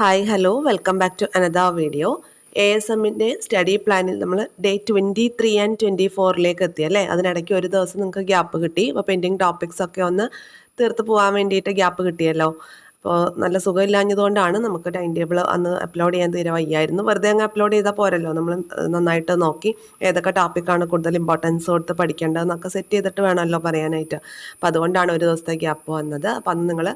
Hi hello welcome back to another video A S എമ്മിന്റെ study പ്ലാനിൽ നമ്മൾ day twenty three and twenty ഫോറിലേക്ക് എത്തി അല്ലേ? അതിനിടയ്ക്ക് ഒരു ദിവസം നിങ്ങൾക്ക് ഗ്യാപ്പ് കിട്ടി. അപ്പോൾ പെൻഡിങ് ടോപ്പിക്സ് ഒക്കെ ഒന്ന് തീർത്ത് പോകാൻ വേണ്ടിയിട്ട് ഗ്യാപ്പ് കിട്ടിയല്ലോ. അപ്പോൾ നല്ല സുഖമില്ലാഞ്ഞതുകൊണ്ടാണ് നമുക്ക് ടൈം ടേബിൾ അന്ന് അപ്ലോഡ് ചെയ്യാൻ തീരെ വയ്യായിരുന്നു. വെറുതെ അങ്ങ് അപ്ലോഡ് ചെയ്താൽ പോരല്ലോ. നമ്മൾ നന്നായിട്ട് നോക്കി ഏതൊക്കെ ടോപ്പിക്കാണ് കൂടുതൽ ഇമ്പോർട്ടൻസ് കൊടുത്ത് പഠിക്കേണ്ടതെന്നൊക്കെ സെറ്റ് ചെയ്തിട്ട് വേണമല്ലോ പറയാനായിട്ട്. അപ്പോൾ അതുകൊണ്ടാണ് ഒരു ദിവസത്തെ ഗ്യാപ്പ് വന്നത്. അപ്പം അന്ന് നിങ്ങൾ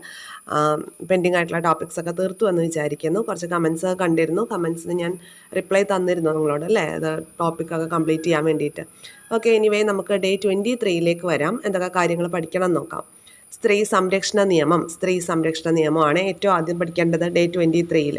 പെൻഡിങ് ആയിട്ടുള്ള ടോപ്പിക്സ് ഒക്കെ തീർത്തു എന്ന് വിചാരിക്കുന്നു. കുറച്ച് കമൻസ് ഒക്കെ കണ്ടിരുന്നു. കമൻസിന് ഞാൻ റിപ്ലൈ തന്നിരുന്നു നിങ്ങളോട് അല്ലേ? അത് ടോപ്പിക്കൊക്കെ കംപ്ലീറ്റ് ചെയ്യാൻ വേണ്ടിയിട്ട്. ഓക്കെ എനിവേ നമുക്ക് ഡേ ട്വന്റി ത്രീയിലേക്ക് വരാം. എന്തൊക്കെ കാര്യങ്ങൾ പഠിക്കണം നോക്കാം. സ്ത്രീ സംരക്ഷണ നിയമം സ്ത്രീ സംരക്ഷണ നിയമമാണ് ഏറ്റവും ആദ്യം പഠിക്കേണ്ടത് ഡേ ട്വന്റി ത്രീയിൽ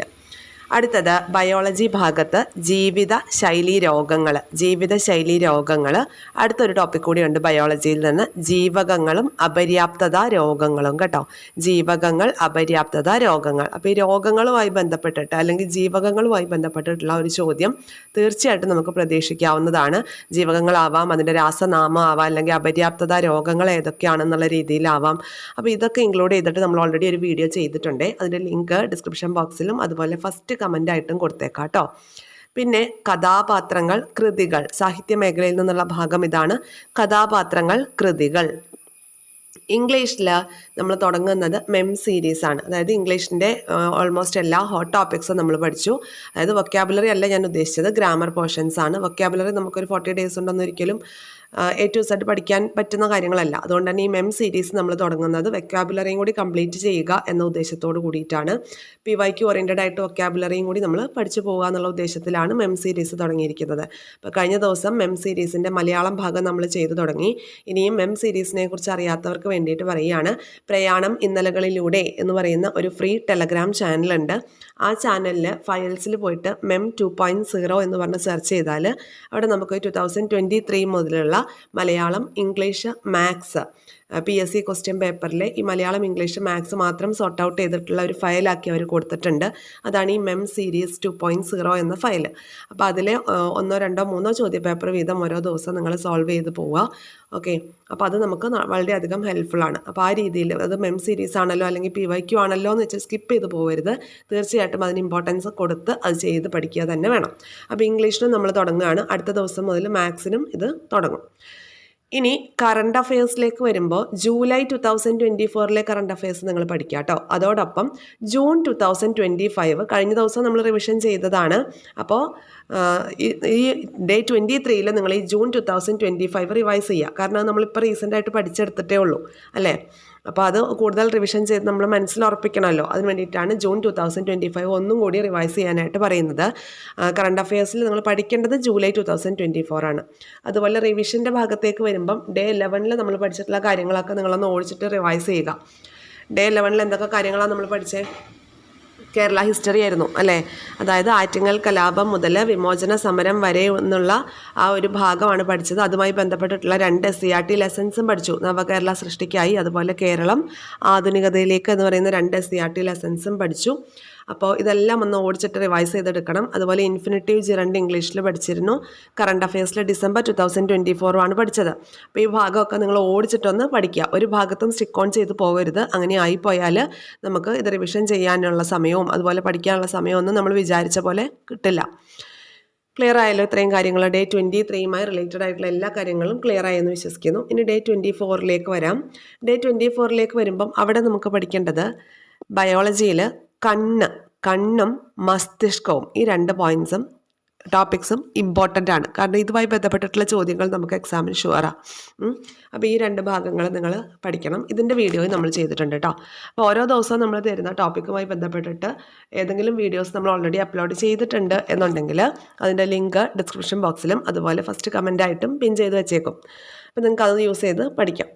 അടുത്തത് ബയോളജി ഭാഗത്ത് ജീവിത ശൈലി രോഗങ്ങൾ ജീവിത ശൈലി രോഗങ്ങൾ അടുത്തൊരു ടോപ്പിക് കൂടിയുണ്ട് ബയോളജിയിൽ നിന്ന് ജീവകങ്ങളും അപര്യാപ്തത രോഗങ്ങളും കേട്ടോ. ജീവകങ്ങൾ അപര്യാപ്തത രോഗങ്ങൾ. അപ്പോൾ ഈ രോഗങ്ങളുമായി ബന്ധപ്പെട്ടിട്ട് അല്ലെങ്കിൽ ജീവകങ്ങളുമായി ബന്ധപ്പെട്ടിട്ടുള്ള ഒരു ചോദ്യം തീർച്ചയായിട്ടും നമുക്ക് പ്രതീക്ഷിക്കാവുന്നതാണ്. ജീവകങ്ങളാവാം അതിന്റെ രാസനാമം ആവാം അല്ലെങ്കിൽ അപര്യാപ്തത രോഗങ്ങൾ ഏതൊക്കെയാണെന്നുള്ള രീതിയിലാവാം. അപ്പോൾ ഇതൊക്കെ ഇൻക്ലൂഡ് ചെയ്തിട്ട് നമ്മൾ ഓൾറെഡി ഒരു വീഡിയോ ചെയ്തിട്ടുണ്ട്. അതിന്റെ ലിങ്ക് ഡിസ്ക്രിപ്ഷൻ ബോക്സിലും അതുപോലെ ഫസ്റ്റ് കമന്റ് ആയിട്ടും കൊടുത്തേക്കാം കേട്ടോ പിന്നെ കഥാപാത്രങ്ങൾ കൃതികൾ സാഹിത്യ മേഖലയിൽ നിന്നുള്ള ഭാഗം ഇതാണ്. കഥാപാത്രങ്ങൾ കൃതികൾ. ഇംഗ്ലീഷിൽ നമ്മൾ തുടങ്ങുന്നത് മെം സീരീസ് ആണ്. അതായത് ഇംഗ്ലീഷിന്റെ ഓൾമോസ്റ്റ് എല്ലാ ഹോട്ട് ടോപ്പിക്സും നമ്മൾ പഠിച്ചു. അതായത് വൊക്കാബുലറി അല്ല ഞാൻ ഉദ്ദേശിച്ചത് ഗ്രാമർ പോർഷൻസ് ആണ്. വൊക്കാബുലറി നമുക്കൊരു ഫോർട്ടി ഡേയ്സ് ഉണ്ടെന്ന് ഒരിക്കലും എ ടു സെഡ് പഠിക്കാൻ പറ്റുന്ന കാര്യങ്ങളല്ല. അതുകൊണ്ട് തന്നെ ഈ മെം സീരീസ് നമ്മൾ തുടങ്ങുന്നത് വെക്കാബുലറിയും കൂടി കംപ്ലീറ്റ് ചെയ്യുക എന്ന ഉദ്ദേശത്തോട് കൂടിയിട്ടാണ്. പി വൈക്ക് ഓറിയന്റഡ് ആയിട്ട് വെക്കാബുലറിയും കൂടി നമ്മൾ പഠിച്ചു പോകുക എന്നുള്ള ഉദ്ദേശത്തിലാണ് മെം സീരീസ് തുടങ്ങിയിരിക്കുന്നത്. അപ്പോൾ കഴിഞ്ഞ ദിവസം മെം സീരീസിന്റെ മലയാളം ഭാഗം നമ്മൾ ചെയ്തു തുടങ്ങി. ഇനിയും മെം സീരീസിനെ കുറിച്ച് അറിയാത്തവർക്ക് വേണ്ടിയിട്ട് പറയുകയാണ്. പ്രയാണം ഇന്നലകളിലൂടെ എന്ന് പറയുന്ന ഒരു ഫ്രീ ടെലഗ്രാം ചാനലുണ്ട് ആ ചാനലിൽ ഫയൽസിൽ പോയിട്ട് മെം ടു പോയിന്റ് സീറോ എന്ന് പറഞ്ഞ് സെർച്ച് ചെയ്താൽ അവിടെ നമുക്ക് ടു തൗസൻഡ് ട്വന്റി ത്രീ മുതലുള്ള Malayalam English maths. P S C question പേപ്പറിൽ ഈ മലയാളം ഇംഗ്ലീഷ് മാത്സ് മാത്രം സോർട്ട് ഔട്ട് ചെയ്തിട്ടുള്ള ഒരു ഫയലാക്കി അവർ കൊടുത്തിട്ടുണ്ട്. അതാണ് ഈ മെം സീരീസ് ടു പോയിന്റ് സീറോ എന്ന ഫയൽ അപ്പോൾ അതിൽ ഒന്നോ രണ്ടോ മൂന്നോ ചോദ്യ പേപ്പർ വീതം ഓരോ ദിവസം നിങ്ങൾ സോൾവ് ചെയ്ത് പോവുക ഓക്കെ അപ്പോൾ അത് നമുക്ക് വളരെയധികം ഹെൽപ്ഫുള്ളാണ് അപ്പോൾ ആ രീതിയിൽ അത് മെം സീരീസ് ആണല്ലോ അല്ലെങ്കിൽ പി വൈ ക്യു ആണല്ലോ എന്ന് വെച്ചാൽ സ്കിപ്പ് ചെയ്ത് പോകരുത് തീർച്ചയായിട്ടും അതിന് ഇമ്പോർട്ടൻസ് കൊടുത്ത് അത് ചെയ്ത് പഠിക്കുക തന്നെ വേണം. അപ്പോൾ ഇംഗ്ലീഷിനും നമ്മൾ തുടങ്ങുകയാണ്. അടുത്ത ദിവസം മുതൽ മാത്സിനും ഇത് തുടങ്ങും. ഇനി കറണ്ട് അഫയേഴ്സിലേക്ക് വരുമ്പോൾ ജൂലൈ ടു തൗസൻഡ് ട്വന്റി ഫോറിലെ കറണ്ട് അഫയേഴ്സ് നിങ്ങൾ പഠിക്കുക കേട്ടോ അതോടൊപ്പം June two thousand twenty five കഴിഞ്ഞ ദിവസം നമ്മൾ റിവിഷൻ ചെയ്തതാണ്. അപ്പോൾ ഈ ഡേ ട്വന്റി ത്രീയിൽ നിങ്ങൾ ഈ June two thousand twenty five revise ചെയ്യുക കാരണം നമ്മളിപ്പോൾ റീസെന്റായിട്ട് പഠിച്ചെടുത്തിട്ടേ ഉള്ളൂ. അല്ലേ? അപ്പോൾ അത് കൂടുതൽ റിവിഷൻ ചെയ്ത് നമ്മൾ മനസ്സിൽ ഉറപ്പിക്കണമല്ലോ. അതിന് വേണ്ടിയിട്ടാണ് June two thousand twenty five ഒന്നും കൂടി റിവൈസ് ചെയ്യാനായിട്ട് പറയുന്നത്. കറണ്ട് അഫയേഴ്സിൽ നിങ്ങൾ പഠിക്കേണ്ടത് July two thousand twenty four ആണ്. അതുപോലെ റിവിഷന്റെ ഭാഗത്തേക്ക് വരുമ്പം ഡേ ഇലവനിൽ നമ്മൾ പഠിച്ചിട്ടുള്ള കാര്യങ്ങളൊക്കെ നിങ്ങളൊന്ന് ഓടിച്ചിട്ട് റിവൈസ് ചെയ്യുക. ഡേ ഇലവനിൽ എന്തൊക്കെ കാര്യങ്ങളാണ് നമ്മൾ പഠിച്ചത് കേരള ഹിസ്റ്ററി ആയിരുന്നു അല്ലേ? അതായത് ആറ്റിങ്ങൽ കലാപം മുതൽ വിമോചന സമരം വരെ എന്നുള്ള ആ ഒരു ഭാഗമാണ് പഠിച്ചത്. അതുമായി ബന്ധപ്പെട്ടിട്ടുള്ള രണ്ട് സി ആർ ടി ലെസൺസും പഠിച്ചു. നവകേരള സൃഷ്ടിക്കായി അതുപോലെ കേരളം ആധുനികതയിലേക്ക് എന്ന് പറയുന്ന രണ്ട് സി ആർ ടി ലെസൺസും പഠിച്ചു. അപ്പോൾ ഇതെല്ലാം ഒന്ന് ഓടിച്ചിട്ട് റിവൈസ് ചെയ്തെടുക്കണം. അതുപോലെ ഇൻഫിനിറ്റീവ് ജിറണ്ട് ഇംഗ്ലീഷിൽ പഠിച്ചിരുന്നു. കറണ്ട് അഫയേഴ്സിൽ ഡിസംബർ ടു തൗസൻഡ് ട്വന്റി ഫോറുമാണ് പഠിച്ചത്. അപ്പോൾ ഈ ഭാഗമൊക്കെ നിങ്ങൾ ഓടിച്ചിട്ടൊന്ന് പഠിക്കുക. ഒരു ഭാഗത്തും സ്റ്റിക്ക് ഓൺ ചെയ്ത് പോകരുത്. അങ്ങനെ ആയിപ്പോയാൽ നമുക്ക് ഇത് റിവിഷൻ ചെയ്യാനുള്ള സമയവും അതുപോലെ പഠിക്കാനുള്ള സമയമൊന്നും നമ്മൾ വിചാരിച്ച പോലെ കിട്ടില്ല. ക്ലിയർ ആയല്ലോ ഇത്രയും കാര്യങ്ങൾ. ഡേ ട്വന്റി ത്രീയുമായി റിലേറ്റഡ് ആയിട്ടുള്ള എല്ലാ കാര്യങ്ങളും ക്ലിയർ ആയെന്ന് വിശ്വസിക്കുന്നു. ഇനി ഡേ ട്വന്റി ഫോറിലേക്ക് വരാം. ഡേ ട്വന്റി ഫോറിലേക്ക് വരുമ്പം അവിടെ നമുക്ക് പഠിക്കേണ്ടത് ബയോളജിയിൽ കണ്ണ് കണ്ണും മസ്തിഷ്കവും ഈ രണ്ട് പോയിന്റ്സും ടോപ്പിക്സും ഇമ്പോർട്ടന്റ് ആണ്. കാരണം ഇതുമായി ബന്ധപ്പെട്ടിട്ടുള്ള ചോദ്യങ്ങൾ നമുക്ക് എക്സാമിന് ഷുവറാണ് അപ്പോൾ ഈ രണ്ട് ഭാഗങ്ങൾ നിങ്ങൾ പഠിക്കണം. ഇതിന്റെ വീഡിയോയും നമ്മൾ ചെയ്തിട്ടുണ്ട് കേട്ടോ അപ്പോൾ ഓരോ ദിവസവും നമ്മൾ തരുന്ന ടോപ്പിക്കുമായി ബന്ധപ്പെട്ടിട്ട് ഏതെങ്കിലും വീഡിയോസ് നമ്മൾ ഓൾറെഡി അപ്ലോഡ് ചെയ്തിട്ടുണ്ട് എന്നുണ്ടെങ്കിൽ അതിന്റെ ലിങ്ക് ഡിസ്ക്രിപ്ഷൻ ബോക്സിലും അതുപോലെ ഫസ്റ്റ് കമന്റായിട്ടും പിൻ ചെയ്ത് വെച്ചേക്കും. അപ്പോൾ നിങ്ങൾക്ക് അത് യൂസ് ചെയ്ത് പഠിക്കാം.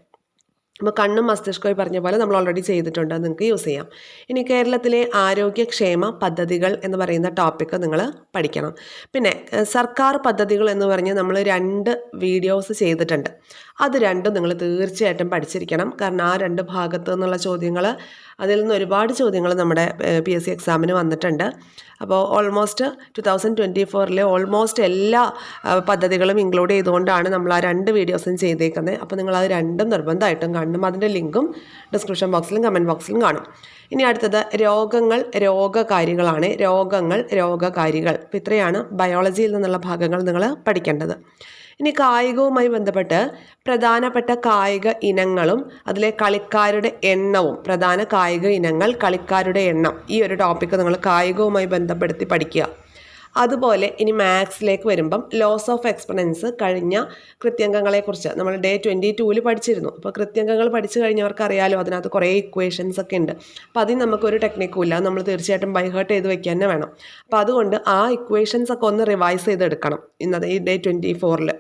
അപ്പോൾ കണ്ണും മസ്തിഷ്കവും പറഞ്ഞ പോലെ നമ്മൾ ഓൾറെഡി ചെയ്തിട്ടുണ്ട്. നിങ്ങൾക്ക് യൂസ് ചെയ്യാം. ഇനി കേരളത്തിലെ ആരോഗ്യക്ഷേമ പദ്ധതികൾ എന്ന് പറയുന്ന ടോപ്പിക്ക് നിങ്ങൾ പഠിക്കണം. പിന്നെ സർക്കാർ പദ്ധതികൾ എന്ന് പറഞ്ഞ് നമ്മൾ രണ്ട് വീഡിയോസ് ചെയ്തിട്ടുണ്ട്. അത് രണ്ടും നിങ്ങൾ തീർച്ചയായിട്ടും പഠിച്ചിരിക്കണം. കാരണം ആ രണ്ട് ഭാഗത്ത് നിന്നുള്ള ചോദ്യങ്ങൾ അതിൽ നിന്ന് ഒരുപാട് ചോദ്യങ്ങൾ നമ്മുടെ പി എസ് സി എക്സാമിന് വന്നിട്ടുണ്ട്. അപ്പോൾ ഓൾമോസ്റ്റ് ടു തൗസൻഡ് ട്വന്റി ഫോറിലെ ഓൾമോസ്റ്റ് എല്ലാ പദ്ധതികളും ഇൻക്ലൂഡ് ചെയ്തുകൊണ്ടാണ് നമ്മൾ ആ രണ്ട് വീഡിയോസും ചെയ്തേക്കുന്നത്. അപ്പോൾ നിങ്ങൾ അത് രണ്ടും നിർബന്ധമായിട്ടും കാണണം. അതിന്റെ ലിങ്കും ഡിസ്ക്രിപ്ഷൻ ബോക്സിലും കമന്റ് ബോക്സിലും കാണും. ഇനി അടുത്തത് രോഗങ്ങൾ രോഗകാരികളാണ്. രോഗങ്ങൾ രോഗകാരികൾ. ഇത്രയാണ് ബയോളജിയിൽ നിന്നുള്ള ഭാഗങ്ങൾ നിങ്ങൾ പഠിക്കേണ്ടത്. ഇനി കായികവുമായി ബന്ധപ്പെട്ട് പ്രധാനപ്പെട്ട കായിക ഇനങ്ങളും അതിലെ കളിക്കാരുടെ എണ്ണവും പ്രധാന കായിക ഇനങ്ങൾ കളിക്കാരുടെ എണ്ണം ഈ ഒരു ടോപ്പിക്ക് നിങ്ങൾ കായികവുമായി ബന്ധപ്പെടുത്തി പഠിക്കുക. അതുപോലെ ഇനി മാത്സിലേക്ക് വരുമ്പം ലോസ് ഓഫ് എക്സ്പെറൻസ് കഴിഞ്ഞ കൃത്യംഗങ്ങളെക്കുറിച്ച് നമ്മൾ ഡേ ട്വന്റി ടൂവിൽ പഠിച്ചിരുന്നു. അപ്പോൾ കൃത്യംഗങ്ങൾ പഠിച്ചു കഴിഞ്ഞവർക്ക് അറിയാലോ അതിനകത്ത് കുറേ ഇക്വേഷൻസ് ഒക്കെ ഉണ്ട്. അപ്പോൾ അതിന് നമുക്കൊരു ടെക്നിക്കും ഇല്ല. നമ്മൾ തീർച്ചയായിട്ടും ബൈഹേർട്ട് ചെയ്ത് വെക്കാൻ തന്നെ വേണം. അപ്പോൾ അതുകൊണ്ട് ആ ഇക്വേഷൻസ് ഒക്കെ ഒന്ന് റിവൈസ് ചെയ്തെടുക്കണം ഇന്നത്തെ ഈ ഡേ ട്വന്റി ഫോറിൽ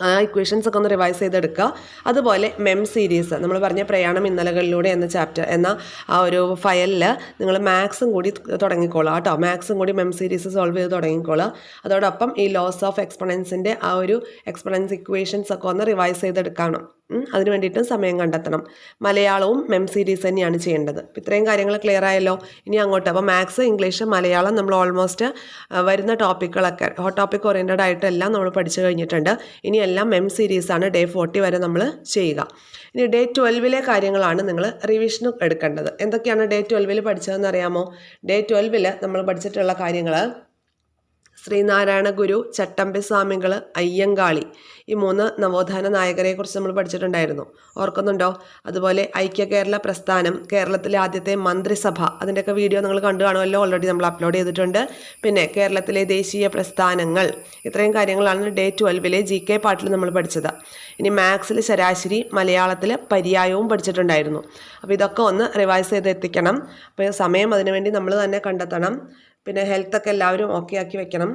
ആ ഇക്വേഷൻസ് ഒക്കെ ഒന്ന് റിവൈസ് ചെയ്തെടുക്കുക. അതുപോലെ മെം സീരീസ് നമ്മൾ പറഞ്ഞ പ്രയാണം ഇന്നലകളിലൂടെ എന്ന ചാപ്റ്റർ എന്ന ആ ഒരു ഫയലിൽ നിങ്ങൾ മാത്സും കൂടി തുടങ്ങിക്കോളാം കേട്ടോ. മാത്സും കൂടി മെം സീരീസ് സോൾവ് ചെയ്ത് തുടങ്ങിക്കോളാം. അതോടൊപ്പം ഈ ലോസ് ഓഫ് എക്സ്പൊണൻസിന്റെ ആ ഒരു എക്സ്പണൻസ് ഇക്വേഷൻസ് ഒക്കെ ഒന്ന് റിവൈസ് ചെയ്തെടുക്കണം അതിന് വേണ്ടിയിട്ടും സമയം കണ്ടെത്തണം. മലയാളവും മെം സീരീസ് തന്നെയാണ് ചെയ്യേണ്ടത്. ഇത്രയും കാര്യങ്ങൾ ക്ലിയർ ആയല്ലോ? ഇനി അങ്ങോട്ട്. അപ്പോൾ മാത്സ് ഇംഗ്ലീഷ് മലയാളം നമ്മൾ ഓൾമോസ്റ്റ് വരുന്ന ടോപ്പിക്കുകളൊക്കെ ഹോട്ട് ടോപ്പിക് ഓറിയന്റഡ് ആയിട്ട് എല്ലാം നമ്മൾ പഠിച്ചു കഴിഞ്ഞിട്ടുണ്ട്. ഇനി എല്ലാം മെം സീരീസാണ് ഡേ ഫോർട്ടി വരെ നമ്മൾ ചെയ്യുക. ഇനി ഡേ ട്വൽവിലെ കാര്യങ്ങളാണ് നിങ്ങൾ റിവിഷന് എടുക്കേണ്ടത്. എന്തൊക്കെയാണ് ഡേ ട്വൽവിൽ പഠിച്ചതെന്ന് അറിയാമോ? ഡേ ട്വൽവിൽ നമ്മൾ പഠിച്ചിട്ടുള്ള കാര്യങ്ങൾ ശ്രീനാരായണ ഗുരു ചട്ടമ്പി സ്വാമികൾ അയ്യങ്കാളി ഈ മൂന്ന് നവോത്ഥാന നായകരെക്കുറിച്ച് നമ്മൾ പഠിച്ചിട്ടുണ്ടായിരുന്നു. ഓർക്കുന്നുണ്ടോ? അതുപോലെ ഐക്യ കേരള പ്രസ്ഥാനം കേരളത്തിലെ ആദ്യത്തെ മന്ത്രിസഭ അതിന്റെയൊക്കെ വീഡിയോ നിങ്ങൾ കണ്ടു കാണുമല്ലോ ഓൾറെഡി നമ്മൾ അപ്ലോഡ് ചെയ്തിട്ടുണ്ട്. പിന്നെ കേരളത്തിലെ ദേശീയ പ്രസ്ഥാനങ്ങൾ ഇത്രയും കാര്യങ്ങളാണ് ഡേ ട്വൽവിലെ ജി കെ പാട്ടിൽ നമ്മൾ പഠിച്ചത്. ഇനി മാത്സിൽ ശരാശരി മലയാളത്തിൽ പര്യായവും പഠിച്ചിട്ടുണ്ടായിരുന്നു. അപ്പോൾ ഇതൊക്കെ ഒന്ന് റിവൈസ് ചെയ്ത് എത്തിക്കണം. അപ്പോൾ സമയം അതിനുവേണ്ടി നമ്മൾ തന്നെ കണ്ടെത്തണം. പിന്നെ ഹെൽത്തൊക്കെ എല്ലാവരും ഓക്കെ ആക്കി വെക്കണം.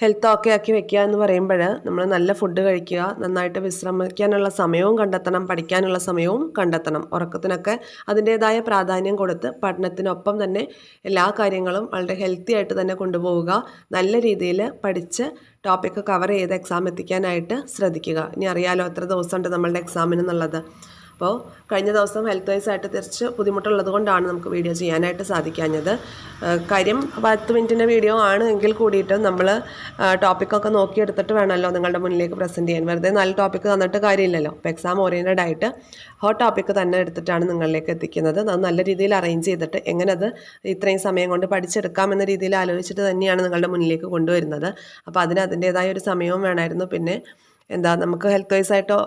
ഹെൽത്ത് ഓക്കെ ആക്കി വെക്കുക എന്ന് പറയുമ്പോൾ നമ്മൾ നല്ല ഫുഡ് കഴിക്കുക നന്നായിട്ട് വിശ്രമിക്കാനുള്ള സമയവും കണ്ടെത്തണം പഠിക്കാനുള്ള സമയവും കണ്ടെത്തണം. ഉറക്കത്തിനൊക്കെ അതിന്റേതായ പ്രാധാന്യം കൊടുത്ത് പഠനത്തിനൊപ്പം തന്നെ എല്ലാ കാര്യങ്ങളും വളരെ ഹെൽത്തി ആയിട്ട് തന്നെ കൊണ്ടുപോവുക. നല്ല രീതിയിൽ പഠിച്ച് ടോപ്പിക്ക് കവർ ചെയ്ത് എക്സാം എത്തിക്കാനായിട്ട് ശ്രദ്ധിക്കുക. ഇനി അറിയാലോ എത്ര ദിവസമുണ്ട് നമ്മളുടെ എക്സാമിന് എന്നുള്ളത്. അപ്പോൾ കഴിഞ്ഞ ദിവസം ഹെൽത്ത് വൈസ് ആയിട്ട് തിരിച്ച് ബുദ്ധിമുട്ടുള്ളത് കൊണ്ടാണ് നമുക്ക് വീഡിയോ ചെയ്യാനായിട്ട് സാധിക്കാഞ്ഞത്. കാര്യം പത്ത് മിനിറ്റിന്റെ വീഡിയോ ആണ് എങ്കിൽ കൂടിയിട്ട് നമ്മൾ ടോപ്പിക്കൊക്കെ നോക്കിയെടുത്തിട്ട് വേണമല്ലോ നിങ്ങളുടെ മുന്നിലേക്ക് പ്രസന്റ് ചെയ്യാൻ. വെറുതെ നല്ല ടോപ്പിക്ക് തന്നിട്ട് കാര്യമില്ലല്ലോ. അപ്പോൾ എക്സാം ഓറിയന്റഡ് ആയിട്ട് ഹോ ടോപ്പിക്ക് തന്നെ എടുത്തിട്ടാണ് നിങ്ങളിലേക്ക് എത്തിക്കുന്നത്. അത് നല്ല രീതിയിൽ അറേഞ്ച് ചെയ്തിട്ട് എങ്ങനെ അത് ഇത്രയും സമയം കൊണ്ട് പഠിച്ചെടുക്കാം എന്ന രീതിയിൽ ആലോചിച്ചിട്ട് തന്നെയാണ് നിങ്ങളുടെ മുന്നിലേക്ക് കൊണ്ടുവരുന്നത്. അപ്പോൾ അതിന് അതിന്റേതായ ഒരു സമയവും വേണമായിരുന്നു. പിന്നെ എന്താ നമുക്ക് ഹെൽത്ത് വൈസ് ആയിട്ടോ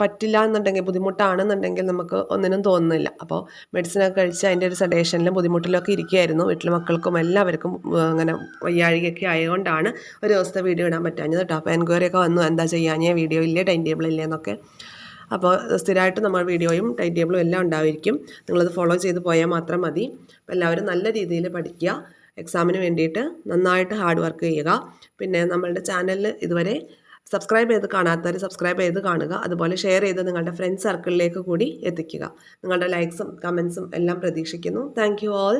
പറ്റില്ല എന്നുണ്ടെങ്കിൽ ബുദ്ധിമുട്ടാണെന്നുണ്ടെങ്കിൽ നമുക്ക് ഒന്നിനും തോന്നുന്നില്ല. അപ്പോൾ മെഡിസിനൊക്കെ കഴിച്ച് അതിന്റെ ഒരു സഡേഷനിലും ബുദ്ധിമുട്ടിലൊക്കെ ഇരിക്കുകയായിരുന്നു. വീട്ടിലെ മക്കൾക്കും എല്ലാവർക്കും അങ്ങനെ വയ്യാഴികയൊക്കെ ആയതുകൊണ്ടാണ് ഒരു ദിവസത്തെ വീഡിയോ ഇടാൻ പറ്റാഞ്ഞത് കേട്ടോ. അപ്പോൾ എൻക്വയറി ഒക്കെ വന്നു എന്താ ചെയ്യാഞ്ഞ വീഡിയോ ഇല്ലേ ടൈം ടേബിൾ ഇല്ലേ എന്നൊക്കെ. അപ്പോൾ സ്ഥിരമായിട്ട് നമ്മൾ വീഡിയോയും ടൈം ടേബിളും എല്ലാം ഉണ്ടായിരിക്കും. നിങ്ങളത് ഫോളോ ചെയ്ത് പോയാൽ മാത്രം മതി. അപ്പോൾ എല്ലാവരും നല്ല രീതിയിൽ പഠിക്കുക. എക്സാമിന് വേണ്ടിയിട്ട് നന്നായിട്ട് ഹാർഡ് വർക്ക് ചെയ്യുക. പിന്നെ നമ്മളുടെ ചാനലിൽ ഇതുവരെ സബ്സ്ക്രൈബ് ചെയ്ത് കാണാത്തവർ സബ്സ്ക്രൈബ് ചെയ്ത് കാണുക. അതുപോലെ ഷെയർ ചെയ്ത് നിങ്ങളുടെ ഫ്രണ്ട്സ് സർക്കിളിലേക്ക് കൂടി എത്തിക്കുക. നിങ്ങളുടെ ലൈക്സും കമൻസും എല്ലാം പ്രതീക്ഷിക്കുന്നു. Thank all